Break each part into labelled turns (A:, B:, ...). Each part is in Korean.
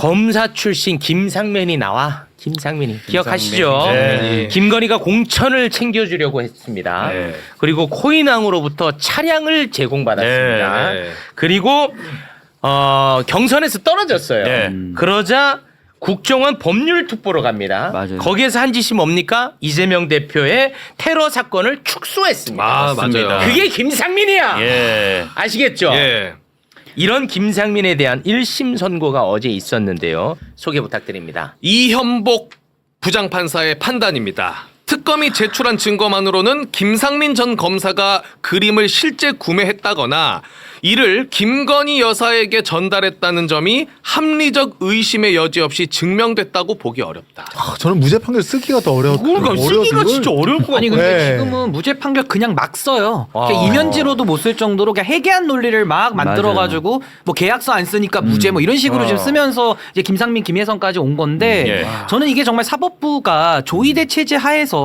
A: 검사 출신 김상면이 나와 김상민이 기억하시죠?
B: 네. 예.
A: 김건희가 공천을 챙겨주려고 했습니다.
B: 네.
A: 그리고 코인왕으로부터 차량을 제공받았습니다.
B: 네,
A: 그리고 어, 경선에서 떨어졌어요. 그러자 국정원 법률 특보로 갑니다. 거기에서 한 짓이 뭡니까? 이재명 대표의 테러 사건을 축소했습니다.
B: 아,
C: 맞습니다.
A: 그게 김상민이야.
B: 예.
A: 아시겠죠?
B: 예.
A: 이런 김상민에 대한 1심 선고가 어제 있었는데요. 소개 부탁드립니다.
B: 이현복 부장판사의 판단입니다. 특검이 제출한 증거만으로는 김상민 전 검사가 그림을 실제 구매했다거나 이를 김건희 여사에게 전달했다는 점이 합리적 의심의 여지 없이 증명됐다고 보기 어렵다.
D: 아, 저는 무죄 판결 쓰기가 더 어려워.
A: 그러니까 쓰기가 진짜 어려울 것
E: 아니
A: 같아요.
E: 근데
D: 네.
E: 지금은 무죄 판결 그냥 막 써요. 그러니까 이면지로도 못 쓸 정도로 그냥 해계한 논리를 막 만들어 가지고 뭐 계약서 안 쓰니까 무죄 뭐 이런 식으로
A: 어.
E: 지금 쓰면서 이제 김상민, 김혜성까지 온 건데
B: 예.
E: 저는 이게 정말 사법부가 조의대 체제 하에서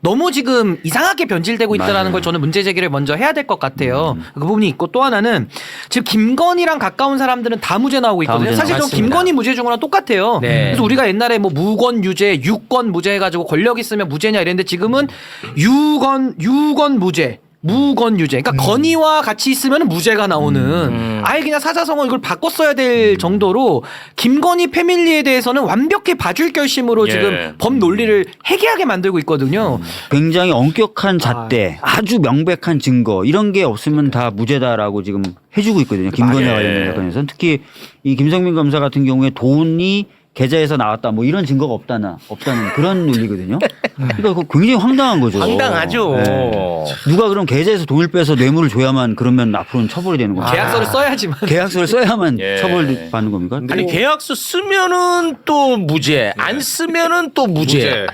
E: 너무 지금 이상하게 변질되고 있다라는
C: 맞아요.
E: 걸 저는 문제 제기를 먼저 해야 될 것 같아요. 그 부분이 있고 또 하나는 지금 김건희랑 가까운 사람들은 다 무죄 나오고
C: 다
E: 있거든요.
C: 무죄
E: 사실 저
A: 나왔습니다.
E: 김건희 무죄 중이랑 똑같아요.
A: 네.
E: 그래서 우리가 옛날에 뭐 무권 유죄, 유권 무죄 해가지고 권력 있으면 무죄냐 이랬는데 지금은 유권 유권 무죄. 무권 유죄. 그러니까 건의와 같이 있으면 무죄가 나오는
A: 음.
E: 아예 그냥 사자성어 이걸 바꿨어야 될 정도로 김건희 패밀리에 대해서는 완벽히 봐줄 결심으로
B: 예.
E: 지금 법 논리를 해계하게 만들고 있거든요.
C: 굉장히 엄격한 잣대, 아 주 명백한 증거 이런 게 없으면 다 무죄다라고 지금 해주고 있거든요. 김건희와
B: 아, 예.
C: 관련된 사건에서는 특히 이 김성민 검사 같은 경우에 돈이 계좌에서 나왔다 뭐 이런 증거가 없다나 없다는 그런 논리거든요. 그러니까 그거 굉장히 황당한 거죠.
A: 황당하죠.
C: 네. 누가 그럼 계좌에서 돈을 빼서 뇌물을 줘야만 그러면 앞으로는 처벌이 되는 거예요.
E: 계약서를 써야지만.
C: 계약서를 써야만
B: 예.
C: 처벌 받는 겁니까?
A: 아니 계약서 쓰면은 또 무죄, 안 쓰면은 또 무죄.
B: 무죄.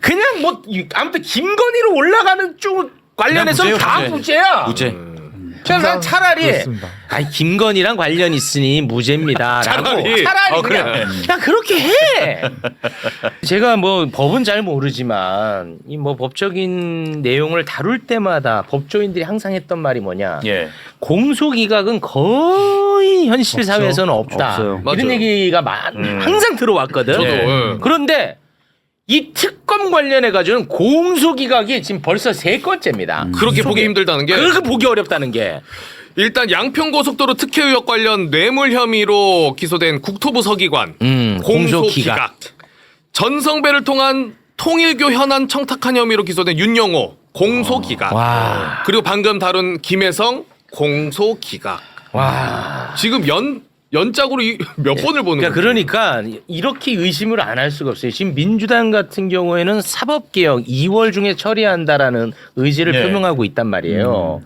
A: 그냥 뭐 이- 아무튼 김건희로 올라가는 쪽 관련해서
B: 그냥
A: 다
B: 무죄요,
A: 무죄야.
B: 무죄.
A: 그래서 난 차라리
D: 그렇습니다.
A: 아니 김건희랑 관련 있으니 무죄입니다라고
B: 차라리.
A: 차라리
B: 어,
A: 그냥
B: 그래.
A: 그냥 그렇게 해. 제가 뭐 법은 잘 모르지만 이 뭐 법적인 내용을 다룰 때마다 법조인들이 항상 했던 말이 뭐냐.
B: 예.
A: 공소 기각은 거의 현실 사회에서는 없다.
C: 없어요.
A: 이런
B: 맞아요.
A: 얘기가 많,
B: 음.
A: 항상 들어왔거든.
B: 저도, 예.
A: 그런데 이 특검 관련해 가지고는 공소 기각이 지금 벌써 세 건째입니다.
B: 그렇게 보기 힘들다는 게
A: 그렇게 보기 어렵다는 게.
B: 일단 양평고속도로 특혜 의혹 관련 뇌물 혐의로 기소된 국토부 서기관
A: 음,
B: 공소
A: 기각.
B: 기각 전성배를 통한 통일교 현안 청탁한 혐의로 기소된 윤영호 공소 기각
A: 와.
B: 그리고 방금 다룬 김혜성 공소 기각
A: 와.
B: 지금 연 연짝으로 이- 몇 번을 보는
A: 그러니까,
B: 거예요?
A: 그러니까 이렇게 의심을 안 할 수가 없어요. 지금 민주당 같은 경우에는 사법개혁 2월 중에 처리한다라는 의지를
B: 네.
A: 표명하고 있단 말이에요.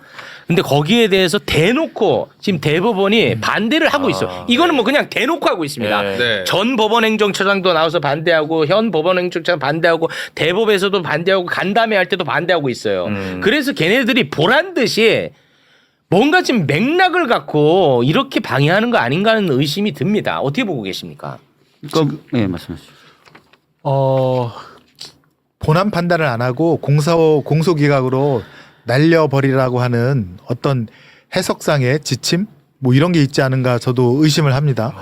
A: 근데 거기에 대해서 대놓고 지금 대법원이 반대를 하고 있어. 이거는 뭐 그냥 대놓고 하고 있습니다.
B: 네. 네.
A: 전 법원행정처장도 나와서 반대하고 현 법원행정처장 반대하고 대법에서도 반대하고 간담회 할 때도 반대하고 있어요.
B: 음.
A: 그래서 걔네들이 보란 듯이 뭔가 지금 맥락을 갖고 이렇게 방해하는 거 아닌가 하는 의심이 듭니다. 어떻게 보고 계십니까?
C: 그러니까 예 말씀하시죠.
D: 어 본안 판단을 안 하고 공소 공소 기각으로 날려버리라고 하는 어떤 해석상의 지침 뭐 이런 게 있지 않은가 저도 의심을 합니다.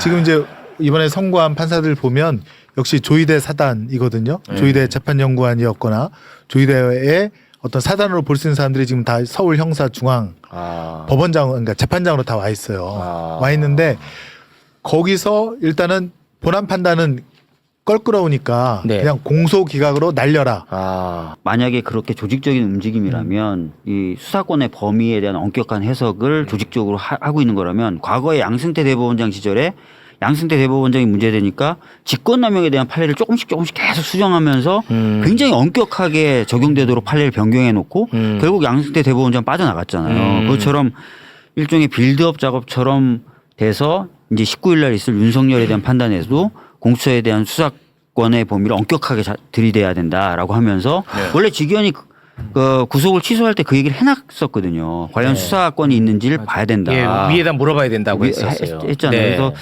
D: 지금 이제 이번에 선고한 판사들 보면 역시 조이대 사단이거든요. 조이대 재판연구원이었거나 조이대의 어떤 사단으로 볼 수 있는 사람들이 지금 다 서울 형사 중앙
A: 아.
D: 법원장 그러니까 재판장으로 다 와 있어요.
A: 아.
D: 와 있는데 거기서 일단은 본안 판단은 껄끄러우니까
A: 네.
D: 그냥 공소 기각으로 날려라.
A: 아.
C: 만약에 그렇게 조직적인 움직임이라면 이 수사권의 범위에 대한 엄격한 해석을 조직적으로 하, 고 있는 거라면 과거에 양승태 대법원장 시절에 양승태 대법원장이 문제되니까 직권남용에 대한 판례를 조금씩 조금씩 계속 수정하면서
A: 음.
C: 굉장히 엄격하게 적용되도록 판례를 변경해 놓고
A: 음.
C: 결국 양승태 대법원장 빠져나갔잖아요.
A: 음.
C: 그것처럼 일종의 빌드업 작업처럼 돼서 이제 19일 날 있을 윤석열에 대한 판단에서도 공수처에 대한 수사권의 범위를 엄격하게 자- 들이대야 된다라고 하면서 원래 직연이 그- 그 구속을 취소할 때 그 얘기를 해놨었거든요. 관련
A: 네.
C: 수사권이 있는지를 봐야 된다.
A: 예, 위에다 물어봐야 된다고
C: 위-
A: 했었어요.
C: 했- 했잖아요.
A: 네.
C: 그래서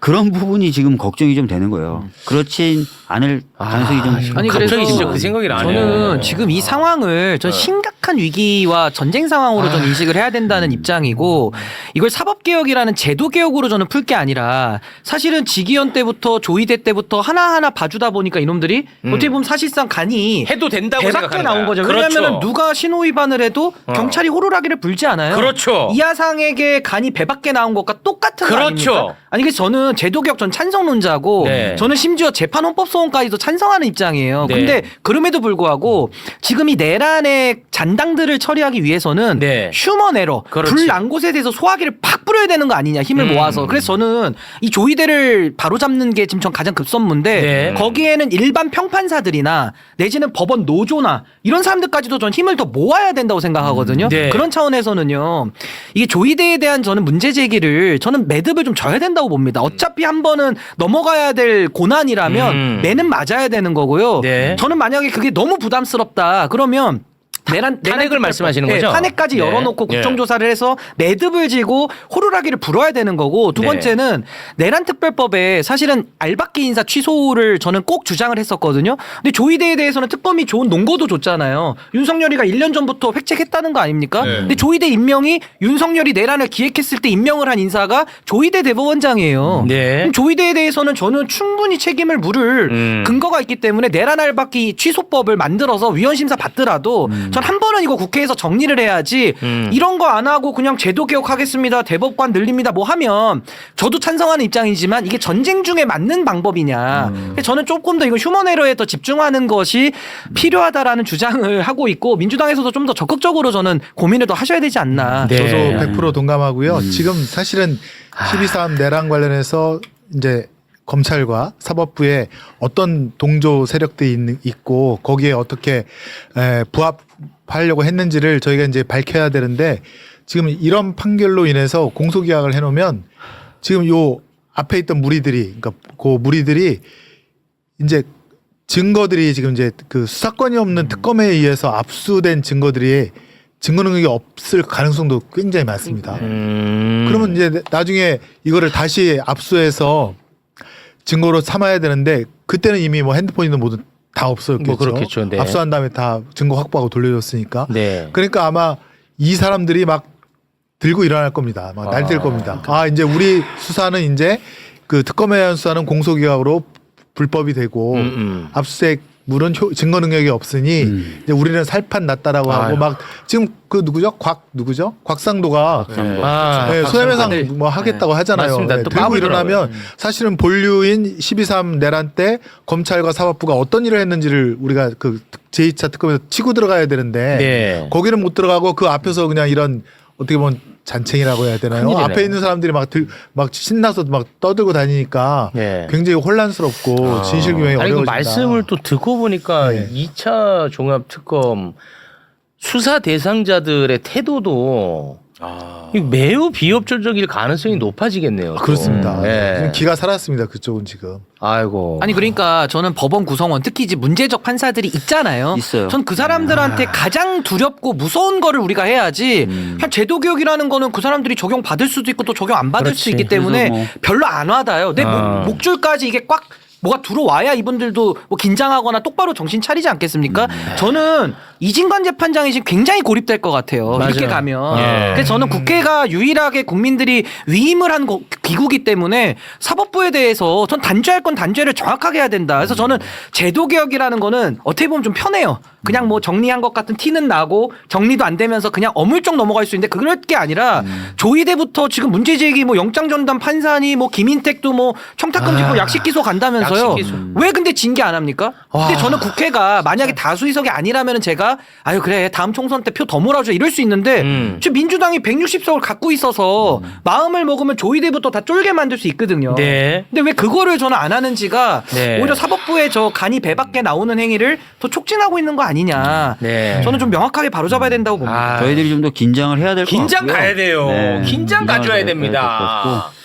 C: 그런 부분이 지금 걱정이 좀 되는 거예요. 그렇진 않을 가능성이 좀
A: 아,
E: 아니,
A: 갑자기
E: 그래서
A: 진짜 그 생각이 나네요.
E: 저는 지금 이 상황을 전 심각한 위기와 전쟁 상황으로 전 인식을 해야 된다는 입장이고 이걸 사법 개혁이라는 제도 개혁으로 저는 풀 게 아니라 사실은 지기현 때부터 조이대 때부터 하나하나 봐주다 보니까 이놈들이
A: 음.
E: 어떻게 보면 사실상 간이
A: 해도 된다고
E: 대박게
A: 생각하는
E: 나온
A: 거야.
E: 거죠.
A: 그렇죠.
E: 왜냐하면 누가 신호 위반을 해도
A: 어.
E: 경찰이 호루라기를 불지 않아요.
A: 그렇죠.
E: 이하상에게 간이 배밖에 나온 것과 똑같은 거
A: 그렇죠.
E: 아닙니까? 아니 그래서 저는 제도 개혁 전 찬성론자고
A: 네.
E: 저는 심지어 재판 헌법 소원까지도 찬성하는 입장이에요.
A: 네.
E: 근데 그럼에도 불구하고 지금 이 내란의 잔당들을 처리하기 위해서는
A: 네.
E: 휴먼 에러,
A: 그렇지.
E: 불난 곳에 대해서 소화기를 팍 뿌려야 되는 거 아니냐 힘을
A: 음.
E: 모아서. 그래서 저는 이 조이대를 바로 잡는 게 지금 전 가장 급선무인데
A: 네.
E: 거기에는 일반 평판사들이나 내지는 법원 노조나 이런 사람들까지 도 전 힘을 더 모아야 된다고 생각하거든요.
A: 네.
E: 그런 차원에서는요. 이게 조이대에 대한 저는 문제 제기를 저는 매듭을 좀 져야 된다고 봅니다. 어차피 한 번은 넘어가야 될 고난이라면
A: 음.
E: 매는 맞아야 되는 거고요.
A: 네.
E: 저는 만약에 그게 너무 부담스럽다. 그러면 내란
A: 탄핵을 말씀하시는
E: 네,
A: 거죠?
E: 탄핵까지
A: 네.
E: 열어놓고
A: 네.
E: 국정조사를 해서 매듭을 지고 호루라기를 불어야 되는 거고 두
A: 네.
E: 번째는 내란 특별법에 사실은 알박기 인사 취소를 저는 꼭 주장을 했었거든요. 근데 조이대에 대해서는 특검이 좋은 논거도 줬잖아요. 윤석열이가 1년 전부터 획책했다는 거 아닙니까?
B: 네.
E: 근데 조이대 임명이 윤석열이 내란을 기획했을 때 임명을 한 인사가 조이대 대법원장이에요.
A: 네.
E: 그럼 조이대에 대해서는 저는 충분히 책임을 물을
A: 음.
E: 근거가 있기 때문에 내란 알박기 취소법을 만들어서 위헌 심사 받더라도 전 한 번은 이거 국회에서 정리를 해야지
A: 음.
E: 이런 거 안 하고 그냥 제도 개혁하겠습니다 대법관 늘립니다 뭐 하면 저도 찬성하는 입장이지만 이게 전쟁 중에 맞는 방법이냐 그래서 저는 조금 더 이거 휴먼 에러에 더 집중하는 것이 필요하다라는 주장을 하고 있고 민주당에서도 좀 더 적극적으로 저는 고민을 더 하셔야 되지 않나
A: 네.
D: 저도 100% 동감하고요. 지금 사실은 12.3 내란 관련해서 이제 검찰과 사법부에 어떤 동조 세력들이 있는, 있고 거기에 어떻게 에, 부합하려고 했는지를 저희가 이제 밝혀야 되는데 지금 이런 판결로 인해서 공소기각을 해놓으면 지금 요 앞에 있던 무리들이 그러니까 그 무리들이 이제 증거들이 지금 이제 그 수사권이 없는 특검에 의해서 압수된 증거들이 증거 능력이 없을 가능성도 굉장히 많습니다.
A: 음.
D: 그러면 이제 나중에 이거를 다시 압수해서 증거로 삼아야 되는데 그때는 이미 뭐 핸드폰이든 뭐든 다 없었겠죠.
A: 뭐 그렇겠죠, 네.
D: 압수한 다음에 다 증거 확보하고 돌려줬으니까.
A: 네.
D: 그러니까 아마 이 사람들이 막 들고 일어날 겁니다. 막 날뛸
A: 아.
D: 겁니다. 아 이제 우리 수사는 이제 그 특검에 의한 수사는 공소기각으로 불법이 되고
A: 음, 음.
D: 압수수색 물은 효- 증거 능력이 없으니
C: 음.
D: 이제 우리는 살판 났다라고
A: 아유.
D: 하고 막 지금 그 누구죠? 곽 누구죠? 곽상도가
A: 아,
D: 네, 손해배상
E: 네.
D: 뭐 하겠다고 하잖아요.
A: 맞습니다.
D: 네,
A: 또
D: 들고 일어나면 사실은 본류인 12.3 내란 때 검찰과 사법부가 어떤 일을 했는지를 우리가 그 제2차 특검에서 치고 들어가야 되는데
A: 네.
D: 거기는 못 들어가고 그 앞에서 그냥 이런 어떻게 보면 잔챙이라고 해야 되나요?
A: 큰일이네요.
D: 앞에 있는 사람들이 막, 들, 막 신나서 막 떠들고 다니니까
A: 네.
D: 굉장히 혼란스럽고 진실 규명이
A: 아니 그
D: 어려워진다.
A: 말씀을 또 듣고 보니까
D: 네.
A: 2차 종합 특검 수사 대상자들의 태도도 이거 매우 비협조적일 가능성이 높아지겠네요. 또.
D: 그렇습니다.
A: 네.
D: 지금 기가 살았습니다. 그쪽은 지금.
A: 아이고.
E: 아니 그러니까 저는 법원 구성원 특히 이제 문제적 판사들이 있잖아요.
C: 있어요.
E: 전 그 사람들한테 가장 두렵고 무서운 거를 우리가 해야지. 그냥 제도 개혁이라는 거는 그 사람들이 적용 받을 수도 있고 또 적용 안 받을
A: 그렇지.
E: 수 있기 때문에
C: 그래서 뭐-
E: 별로 안 와닿아요. 내
A: 아.
E: 목, 목줄까지 이게 꽉 뭐가 들어와야 이분들도 뭐 긴장하거나 똑바로 정신 차리지 않겠습니까? 저는 이진관 재판장이 지금 굉장히 고립될 것 같아요. 이렇게. 가면.
A: 예.
E: 그래서 저는 국회가 유일하게 국민들이 위임을 한 거- 기구기 때문에 사법부에 대해서 전 단죄할 건 단죄를 정확하게 해야 된다. 그래서 저는 제도 개혁이라는 거는 어떻게 보면 좀 편해요. 그냥 뭐 정리한 것 같은 티는 나고 정리도 안 되면서 그냥 어물쩍 넘어갈 수 있는데 그럴 게 아니라 조이대부터 지금 문제 제기 뭐 영장 전담 판사니 뭐 김인택도 뭐 청탁 금지고
A: 아,
E: 약식 기소 간다면서 요.
A: 약식 기소.
E: 왜 근데 징계 안 합니까? 근데
A: 와.
E: 저는 국회가 만약에 다수 의석이 아니라면은 제가 아유 그래 다음 총선 때 표 더 몰아줘 이럴 수 있는데
A: 음.
E: 지금 민주당이 160석을 갖고 있어서 마음을 먹으면 조이대부터 다 쫄게 만들 수 있거든요.
A: 네.
E: 근데 왜 그거를 저는 안 하는지가
A: 네.
E: 오히려 사법부의 저 간이 배밖에 나오는 행위를 더 촉진하고 있는 거 아니냐.
A: 네.
E: 저는 좀 명확하게 바로잡아야 된다고 봅니다.
A: 아,
C: 저희들이 좀 더 긴장을 해야 될 것 같고요.
A: 긴장 가야 돼요.
C: 네.
A: 긴장 가져야 됩니다.
C: 같고.